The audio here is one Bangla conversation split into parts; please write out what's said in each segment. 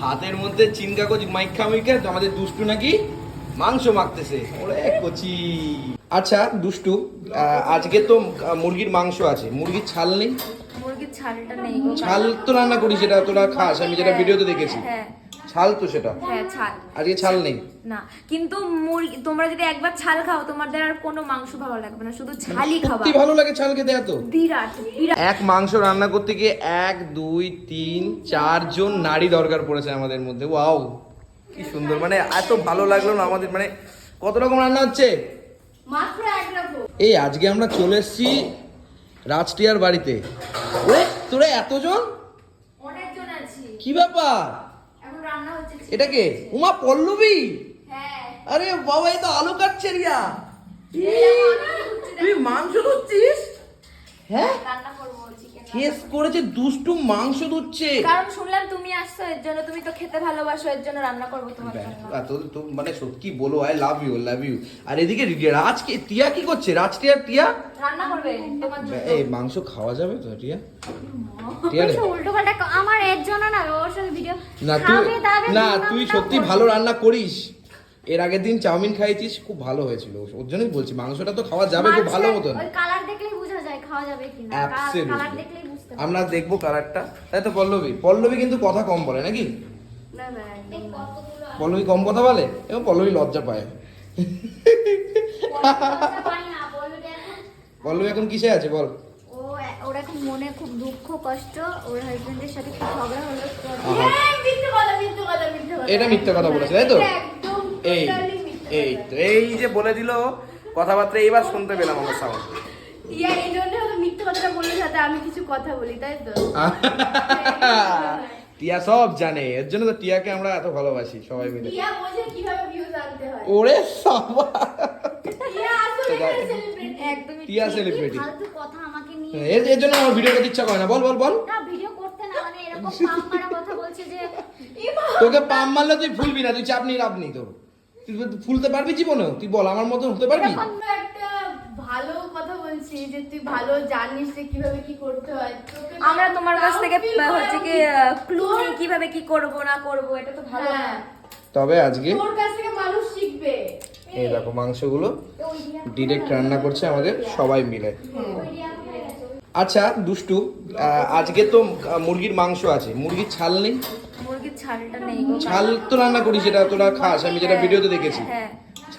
হাতের মধ্যে চিন কাগজ মাইখা মাইখা তো আমাদের দুষ্টু নাকি মাংস মাখতেছে। ওরে কচি। আচ্ছা দুষ্টু আহ, আজকে তো মুরগির মাংস আছে। মুরগির ছাল নেই? মুরগির ছালটা নেই ছাল তো রান্না করি যেটা তোরা খাস আমি যেটা ভিডিওতে দেখেছি। হ্যাঁ। ছাল তো সেটা। হ্যাঁ ছাল। আজকে ছাল নেই। না কিন্তু মুরগি তোমরা যদি একবার ছাল খাও তোমাদের আর কোনো মাংস ভালো লাগবে না শুধু ছালই খাবা সত্যি ভালো লাগে ছাল খেতে এত? বিরাট বিরাট। এক মাংস রান্না করতে গিয়ে এক দুই তিন চারজন নারী দরকার পড়েছে আমাদের মধ্যে। ওয়াও কি সুন্দর। মানে এত ভালো লাগল না আমাদের মানে কত রকম রান্না হচ্ছে? মাত্র এক রকম। এই আজকে আমরা চলে এসেছি রাজটিয়ার বাড়িতে। ওরে তোরা এতজন? অনেকজন আছি। কি ব্যাপার? এটা কে? উমা পল্লবী? হ্যাঁ। আরে বাবা এই তো আলু কাটছে রিয়া। তুই মাংস ধরছিস হ্যাঁ? কেস করেছে দুষ্টু মাংস ধুচ্ছে কারণ শুনলাম তুমি আসছো এর জন্য তুমি তো খেতে ভালোবাসো এর জন্য রান্না করব তোমার জন্য। তো মানে সত্যি বলো I love you love you আর এদিকে রাজ কি টিয়া কি করছে? রাজ টিয়া টিয়া? রান্না করবে তোমার জন্য। এই মাংস খাওয়া যাবে তো টিয়া? টিয়া উল্টো পাল্টা আমার এর জন্য না ওর সাথে ভিডিও না তুই না তুই সত্যি ভালো রান্না করিস। এর আগের দিন চাউমিন খাইছিস খুব ভালো হয়েছিল। ওর জন্যই বলছি মাংসটা তো খাওয়া যাবে খুব ভালো মতন। কালার যায় খাওয়া যাবে কিনা? কালার দেখলেই বুঝতে আমরা দেখব কালারটা। তাই তো পল্লবী? পল্লবী কিন্তু কথা কম বলে নাকি? না না পল্লবী কম কথা বলে? এবং পল্লবী লজ্জা পায়। পল্লবী এখন কিসে আছে বল? ও ওর এখন মনে খুব দুঃখ কষ্ট ওর হাজবেন্ডের সাথে খুব ঝগড়া হলো। এটা মিথ্যে কথা বলেছে তাই তো? এই এই তো এই যে বলে দিল কথাবার্তা এইবার শুনতে পেলাম আমার সাউন্ড মিথ্যে কথাটা বললে যাতে আমি কিছু কথা বলি তাই তো? টিয়া সব জানে এর জন্য তো টিয়াকে আমরা এত ভালোবাসি সবাই মিলে। টিয়া বোঝে কীভাবে ভিউজ আনতে হয়। ওরে সবা টিয়া আসলে। সেলিব্রিটি একদমই টিয়া ঠিক। ফালতু কথা আমাকে নিয়ে এর এর জন্য আমার ভিডিও করতে ইচ্ছা করে না। বল বল বল। না ভিডিও করতে না মানে এরকম পাম মারা কথা বলছে যে তোকে পাম মারলে তুই ফুলবি না তুই চাপ নিয়ে লাভ নেই তোর। তুই ফুলতে পারবি জীবনে তুই বল আমার মতন হতে পারবি? একটা ভালো কথা বলছি যে তুই ভালো জানিস যে কীভাবে কি করতে হয়। আমরা তোমার কাছ থেকে হচ্ছে কি ক্লু নিই কীভাবে কি করব না করব এটা তো ভালো তবে আজকে তোর কাছ থেকে মানুষ শিখবে। এই দেখো মাংসগুলো ডিরেক্ট রান্না করছে আমাদের সবাই মিলে। আচ্ছা দুষ্টু আজকে তো মুরগির মাংস আছে। মুরগির ছাল নেই? মুরগির ছালটা নেই ছাল তো রান্না করি সেটা তোরা খাস। আমি যেটা ভিডিওতে দেখেছি। হ্যাঁ।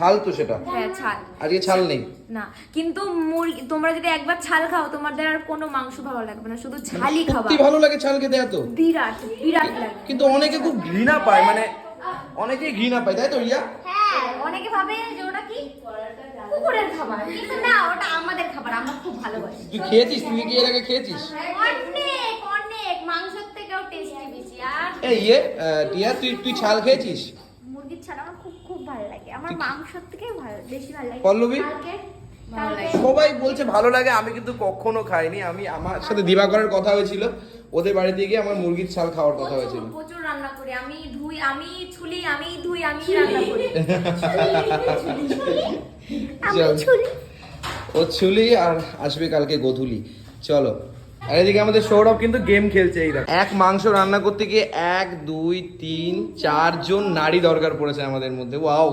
ছাল তো সেটা। হ্যাঁ ছাল। আজকে ছাল নেই। না কিন্তু মুরগি তোমরা যদি একবার ছাল খাও তোমাদের আর কোনো মাংস ভালো লাগবে না শুধু ছালই খাবা সত্যি ভালো লাগে ছাল খেতে এত বিরাট বিরাট লাগে। কিন্তু অনেকে খুব ঘৃণা পায় মানে অনেকে ঘৃণা পায় তাই তো রিয়া? হ্যাঁ অনেকে ভাবে যে ওটা কি? কুকুরের খাবার। কিন্তু না ওটা আমাদের খাবার আমরা খুব ভালোবাসি। তুই খেয়েছিস? তুই কি এর আগে খেয়েছিস? অনেক অনেক। মাংসের থেকেও টেস্টি বেশি আর এই ইয়ে টিয়া তুই তুই ছাল খেয়েছিস? মুরগির ছাড়া আমার খুব ভালো লাগে আমার মাংসের থেকে ভালো বেশি ভালো লাগে পল্লবী? কালকে ভালো লাগে। সবাই বলছে ভালো লাগে আমি কিন্তু কখনো খাইনি। আমি আমার সাথে দিবাকরের কথা হয়েছিল। ওদের বাড়িতে গিয়ে আমার মুরগির ছাল খাওয়ার কথা হয়েছিল। প্রচুর রান্না করি। আমি ধুই আমি ছুলি আমি ধুই আমি রান্না করি। আমি ও ছুলি আর আসবে কালকে গধুলি। চলো। আর এদিকে আমাদের সৌরভ কিন্তু গেম খেলছে এই। এক মাংস রান্না করতে গিয়ে এক দুই তিন চারজন নারী দরকার পড়েছে আমাদের মধ্যে। ওয়াও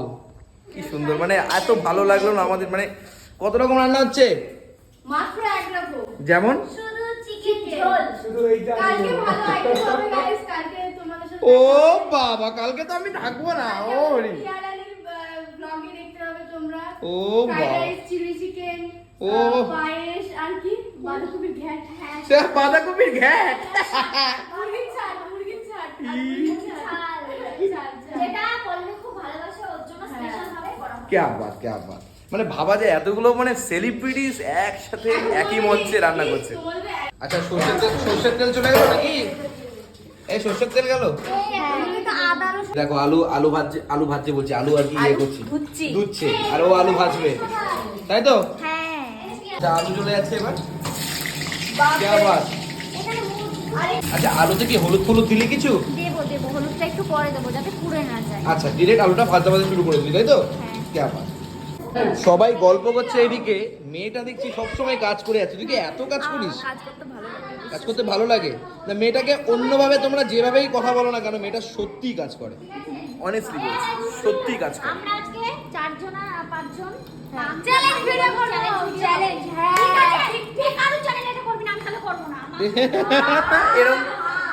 কি সুন্দর। মানে এত ভালো লাগল না আমাদের মানে কত রকম রান্না হচ্ছে? মাত্র এক রকম। যেমন? শুধু চিকেন ঝোল কালকে ভালো আইটেম হবে গাইস কালকে তোমাদের সাথে ও বাবা কালকে তো আমি থাকব না ও হরি। ব্লগে দেখতে হবে তোমরা। ও বাবা। চিলি চিকেন ও। পায়েস আর কি? বাঁধাকপির ঘ্যাট। হ্যাঁ সে বাঁধাকপির ঘ্যাট। মুরগির ছাল মুরগির ছাল। যেটা খুব ভালোবাসে ওর জন্য স্পেশাল ভাবে করা হয়। ক্যা বাত ক্যা বাত। মানে ভাবা যায় এতগুলো মানে সেলিব্রিটিস একসাথে একই মঞ্চে রান্না করছে। আচ্ছা সর্ষের তেল সর্ষের তেল চলে গেল নাকি? এই সর্ষের তেল গেল? দেখো আলু আলু ভাজছে আলু ভাজছে বলছি আলু আর কি ইয়ে করছি। ধুচ্ছি। আর ও আলু ভাজবে। তাই তো? হ্যাঁ। আলু চলে যাচ্ছে এবার। আচ্ছা আলুতে কি হলুদ ফলুদ দিলি কিছু? দেবো দেবো হলুদটা একটু পরে দেবো যাতে পুড়ে না যায়। আচ্ছা ডিরেক্ট আলুটা ভাজতে ভাজতে শুরু করে দিলি তাই তো? হ্যাঁ। ক্যা সবাই গল্প করছে এদিকে মেয়েটা দেখছি সবসময় কাজ করে আছে। তুই কি এত কাজ করিস? কাজ করতে ভালো লাগে। না মেয়েটাকে অন্যভাবে তোমরা যেভাবেই কথা বলো না কেন মেয়েটা সত্যিই কাজ করে। অনেস্টলি বলছি সত্যিই কাজ করে। চারজন আর পাঁচজন? চ্যালেঞ্জ ভিডিও করব চ্যালেঞ্জ হ্যাঁ। ঠিক আছে, ঠিক- কারও challenge এটা করবি না, আমি তাহলে করব না। এরকম এরম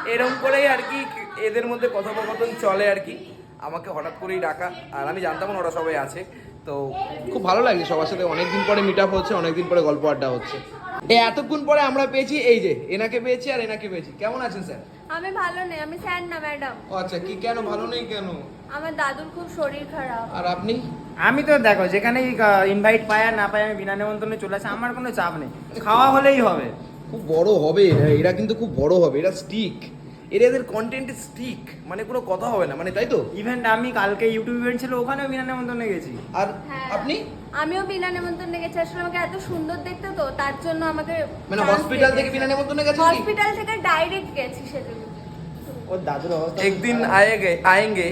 এরম করেই আর কি এদের মধ্যে কথোপকথন চলে আর কি। আমাকে হঠাৎ করেই ডাকা আর আমি জানতাম না ওরা সবাই আছে। তো খুব ভালো লাগছে সবার সাথে। অনেকদিন পরে মিট আপ হচ্ছে অনেকদিন পরে গল্প আড্ডা হচ্ছে। এই এতক্ষণ পরে আমরা পেয়েছি এই যে এনাকে পেয়েছি আর এনাকে পেয়েছি। কেমন আছেন স্যার? আমি ভালো নেই আমি স্যার না ম্যাডাম। ও আচ্ছা কি কেন ভালো নেই কেন? আমার দাদুর খুব শরীর খারাপ। আর আপনি? আমি তো দেখো যেখানে ইনভাইট পায় আর না পাই আমি বিনা নিমন্ত্রণে চলে আসি আমার কোনো চাপ নেই। খাওয়া হলেই হবে। খুব বড় হবে এরা কিন্তু খুব বড় হবে এরা স্টিক এরা এদের কন্টেন্ট স্টিক মানে কোনো কথা হবে না মানে তাই তো ইভেন্ট আমি কালকে ইউটিউব ইভেন্ট ছিল ওখানেও বিনা নেমন্তন্নে গেছি আর হ্যাঁ। আপনি আমিও বিনা নেমন্তন্নে গেছি আসলে আমাকে এত সুন্দর দেখতে তো তার জন্য আমাকে মানে হসপিটাল থেকে বিনা নেমন্তন্নে গেছেন কি হসপিটাল থেকে ডাইরেক্ট গেছি সেদিন ওর দাদুর অবস্থা एक दिन आएंगे आएंगे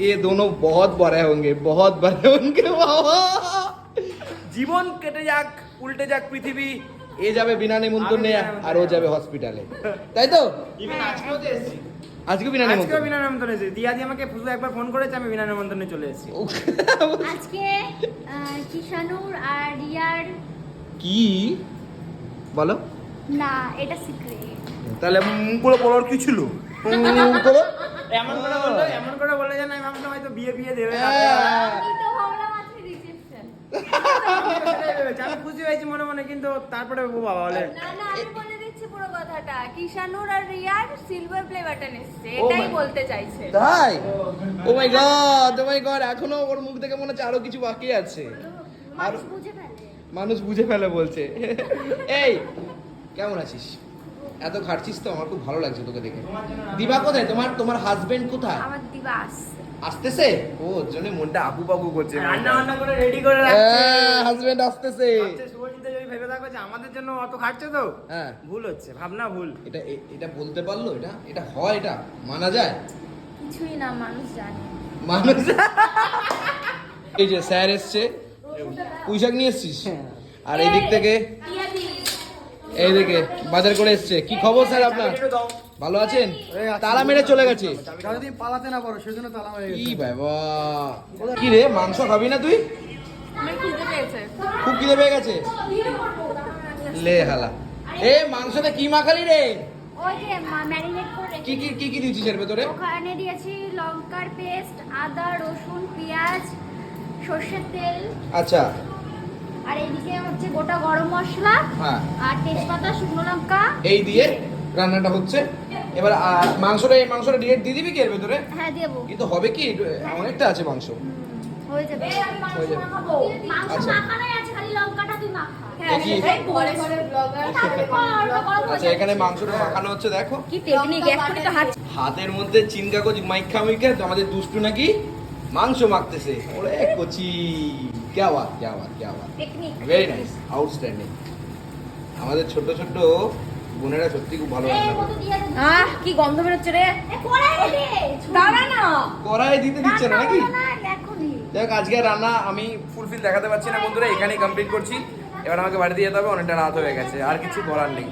ये दोनों बहुत बड़े होंगे बहुत बड़े होंगे বাবা জীবন কেটে যাক উল্টে যাক পৃথিবী এ যাবে বিনা নেমন্তন্নে আর ও যাবে হসপিটালে। তাই তো? আজকে বিনা নেমন্তন্ন বিনা নেমন্তন্নে এসেছি। দিয়াদি আমাকে শুধু একবার ফোন করেছে আমি বিনা নেমন্তন্নে চলে এসেছি। আজকে কিষানুর আর রিয়ার কি? বলো। না এটা সিক্রেট তাহলে উম বলার কি ছিল? এমন করে বলল এমন করে বলল যে না আমি ভাবলাম হয়তো বিয়ে বিয়ে দেবে হ্যাঁ। আমি তো ভাবলাম আজকে রিসেপশন সেটাই ভেবেছি। আমি খুশি হয়েছি মনে মনে কিন্তু তারপরে ও বাবা বলে না না আমি বলে দিচ্ছি পুরো কথাটা। কিষানুর আর রিয়ার সিলভার প্লে বাটন এসছে এটাই বলতে চাইছে। তাই? ও মাই গড ও মাই গড এখনও ওর মুখ থেকে মনে হচ্ছে আরও কিছু বাকি আছে। আর মানুষ বুঝে ফেলে। মানুষ বুঝে ফেলে বলছে। এই কেমন আছিস? এত খাটছিস তো আমার খুব ভালো লাগছে তোকে দেখে। দিবা কোথায়? তোমার তোমার হাজবেন্ড কোথায়? আমার দিবা আসছে। আসতেছে? ও ওর জন্য মনটা আবু বাবু করছে রান্না বান্না করে রেডি করে রাখছে। হাজবেন্ড আসতেছে। ভেবে থাকো যে আমাদের জন্য অত খাটছে তো হ্যাঁ। ভুল হচ্ছে ভাবনা ভুল। এটা এটা বলতে পারল এটা? এটা হয় এটা? মানা যায়? কিছুই না মানুষ জানে। মানুষ এই যে স্যার এসছে। পুঁইশাক নিয়ে এসছিস? আর এই দিক থেকে এইদিকে বাজার করে এসছে। কি খবর স্যার আপনার? ভালো আছেন? তালা মেরে চলে গেছে। যতদিন পালাতে না পারো সেজন্য তালা মেরে কি বাবা? কি রে মাংস খাবি না তুই? আমার খিদে পেয়েছে। খুব খিদে পেয়ে গেছে? লে হালা। এ মাংসটা কি মাখালি রে? ওই যে ম্যারিনেট করে কি কি কি কি দিয়েছিস এর ভেতরে? ওখানে দিয়েছি লঙ্কার পেস্ট আদা রসুন পেঁয়াজ সর্ষের তেল। আচ্ছা। আর এদিকে হচ্ছে গোটা গরম মশলা হ্যাঁ। আর তেজপাতা শুকনো লঙ্কা। এই দিয়ে রান্নাটা হচ্ছে? এবার মাংসটা এই মাংসটা ডিরেক্ট দিয়ে দিবি কি এর ভেতরে? হ্যাঁ দেবো। কিন্তু হবে কি অনেকটা আছে মাংস। হয়ে যাবে। হয়ে যাবে। মাংস আচ্ছা। মাখানোই আছে খালি লঙ্কাটা তুই মাখা। হ্যাঁ হয়ে আচ্ছা এখানে মাংসটা মাখানো হচ্ছে দেখো। কি টেকনিক এক্ষুনি তো হাত হাতের মধ্যে চিন কাগজ মাইখা মাইখা আমাদের দুষ্টু নাকি মাংস মাখতেছে। ওরে কচি। ক্যা বাত ক্যা বাত ক্যা Baat. Technique very nice outstanding আমাদের ছোট ছোট বোনেরা সত্যি খুব ভালো রান্না করে। আহ কি গন্ধ বেরোচ্ছে রে? দাঁড়া না। কড়াই দিতে দিচ্ছে না নাকি? দেখ আজকে রান্না আমি ফুলফিল দেখাতে পারছি না বন্ধুরা এখানেই কমপ্লিট করছি। এবার আমাকে বাড়ি দিয়ে যেতে হবে অনেকটা রাত হয়ে গেছে আর কিছু করার নেই।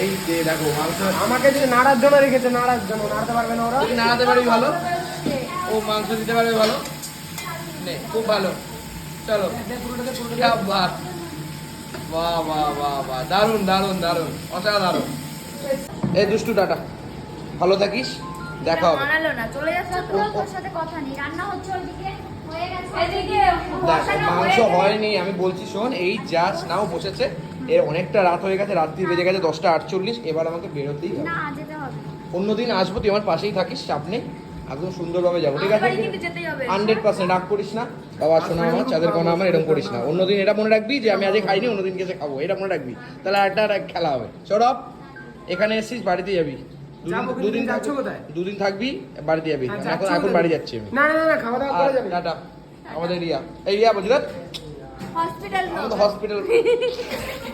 এই যে দেখো মাংস আমাকে যদি নাড়ার জন্য রেখেছে নাড়ার জন্য নাড়াতে পারবে না ওরা? নাড়াতে পারবি ভালো। ও মাংস দিতে পারবে ভালো? খুব ভালো। চলো। পুরোটাতে পুরোটা বাহ বাহ বাহ বাহ। দারুণ দারুণ দারুণ অসাধারণ। এই দুষ্টু টাটা। ভালো থাকিস। দেখা হবে। মানালো না চলে যাচ্ছে তোর তোর সাথে কথা নেই। রান্না হচ্ছে ওইদিকে। হয়ে গেছে। এদিকে। দেখ মাংস হয়নি আমি বলছি শোন এই জাস্ট নাও বসেছে। এর অনেকটা রাত হয়ে গেছে রাত্রি বেজে গেছে দশটা আটচল্লিশ। এবার আমাকে বেরোতেই হবে। অন্যদিন আসব তুই আমার পাশেই থাকিস চাপ নেই। একদম সুন্দরভাবে যাব ঠিক আছে? বাড়ি কিন্তু যেতেই হবে। হান্ড্রেড পার্সেন্ট রাগ করিস না। বাবা শোনা আমার চাঁদের কোনো আমার এরকম করিস না। অন্যদিন এটা মনে রাখবি যে আমি আজকে খাইনি অন্যদিন গেছে খাব। এটা মনে রাখবি। তাহলে একটা খেলা হবে। সৌরভ এখানে এসেছিস বাড়িতে যাবি? দুদিন- দুদিন থাকবি- কোথায়? দুদিন থাকবি বাড়িতে যাবি। হ্যাঁ, এখন এখন বাড়ি যাচ্ছি আমি। না না না, খাওয়া দাওয়া করে যাবে। টাটা। আমাদের রিয়া এই রিয়া বুঝলি হসপিটাল হসপিটাল।